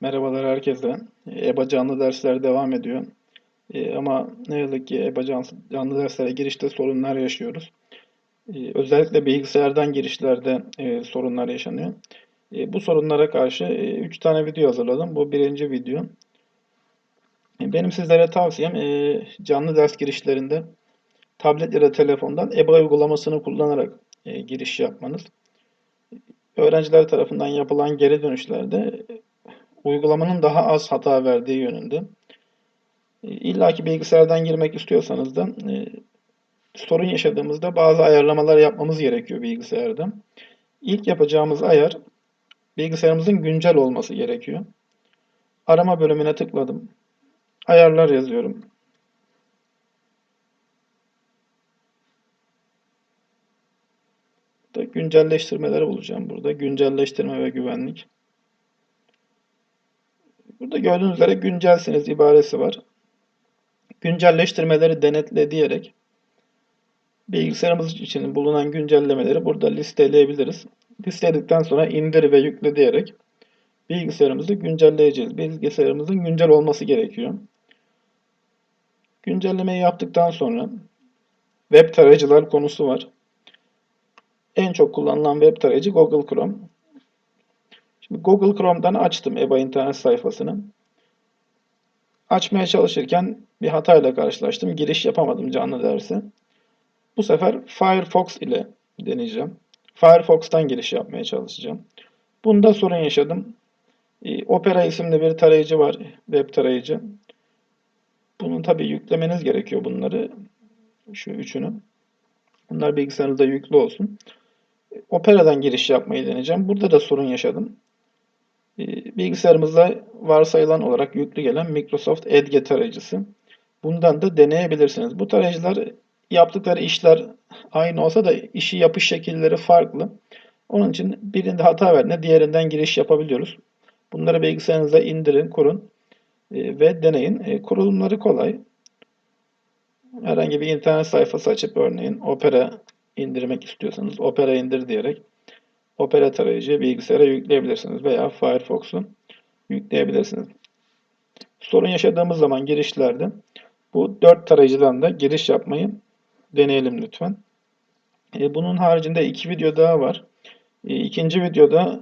Merhabalar herkese. EBA canlı dersler devam ediyor. Ee, ama ne yazık ki EBA canlı, derslere girişte sorunlar yaşıyoruz. Ee, özellikle bilgisayardan girişlerde e, sorunlar yaşanıyor. E, bu sorunlara karşı 3 tane video hazırladım. Bu birinci video. E, benim sizlere tavsiyem e, canlı ders girişlerinde tablet ya da telefondan EBA uygulamasını kullanarak e, giriş yapmanız. Öğrenciler tarafından yapılan geri dönüşlerde uygulamanın daha az hata verdiği yönünde. İlla ki bilgisayardan girmek istiyorsanız da e, sorun yaşadığımızda bazı ayarlamalar yapmamız gerekiyor bilgisayarda. İlk yapacağımız ayar bilgisayarımızın güncel olması gerekiyor. Arama bölümüne tıkladım. Ayarlar yazıyorum. Da güncelleştirmeleri bulacağım burada. Güncelleştirme ve güvenlik. Burada gördüğünüz üzere güncelsiniz ibaresi var. Güncelleştirmeleri denetle diyerek bilgisayarımız için bulunan güncellemeleri burada listeleyebiliriz. Listeledikten sonra indir ve yükle diyerek bilgisayarımızı güncelleyeceğiz. Bilgisayarımızın güncel olması gerekiyor. Güncellemeyi yaptıktan sonra web tarayıcılar konusu var. En çok kullanılan web tarayıcı Google Chrome. Şimdi Google Chrome'dan açtım EBA internet sayfasını. Açmaya çalışırken bir hatayla karşılaştım. Giriş yapamadım canlı derse. Bu sefer Firefox ile deneyeceğim. Firefox'tan giriş yapmaya çalışacağım. Bunda sorun yaşadım. Ee, Opera isimli bir tarayıcı var. Web tarayıcı. Bunun tabi yüklemeniz gerekiyor bunları. Şu üçünü. Bunlar bilgisayarınızda yüklü olsun. Opera'dan giriş yapmayı deneyeceğim. Burada da sorun yaşadım. Ee, bilgisayarımızda varsayılan olarak yüklü gelen Microsoft Edge tarayıcısı. Bundan da deneyebilirsiniz. Bu tarayıcılar yaptıkları işler aynı olsa da işi yapış şekilleri farklı. Onun için birinde hata verdiğinde diğerinden giriş yapabiliyoruz. Bunları bilgisayarınıza indirin, kurun e, ve deneyin. E, kurulumları kolay. Herhangi bir internet sayfası açıp örneğin Opera indirmek istiyorsanız Opera indir diyerek Opera tarayıcı bilgisayara yükleyebilirsiniz veya Firefox'u yükleyebilirsiniz. Sorun yaşadığımız zaman girişlerde bu dört tarayıcıdan da giriş yapmayı deneyelim lütfen. E, bunun haricinde iki video daha var. E, ikinci videoda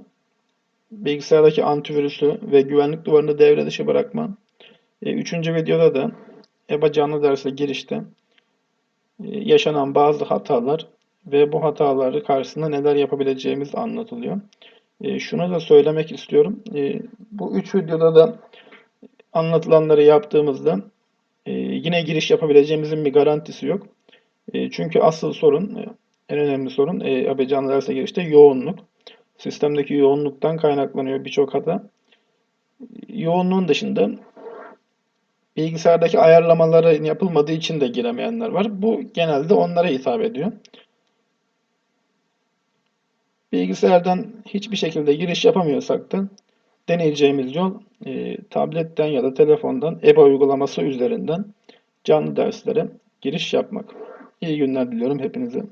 bilgisayardaki antivirüsü ve güvenlik duvarını devre dışı bırakma. E, üçüncü videoda da EBA canlı derse girişte yaşanan bazı hatalar ve bu hataları karşısında neler yapabileceğimiz anlatılıyor. E, şunu da söylemek istiyorum. E, bu üç videoda da anlatılanları yaptığımızda e, yine giriş yapabileceğimizin bir garantisi yok. E, çünkü asıl sorun, e, en önemli sorun e, AB canlı derse girişte yoğunluk. Sistemdeki yoğunluktan kaynaklanıyor birçok hata. Yoğunluğun dışında bilgisayardaki ayarlamaları yapılmadığı için de giremeyenler var. Bu genelde onlara hitap ediyor. Bilgisayardan hiçbir şekilde giriş yapamıyorsak da deneyeceğimiz yol e, tabletten ya da telefondan EBA uygulaması üzerinden canlı derslere giriş yapmak. İyi günler diliyorum hepinize.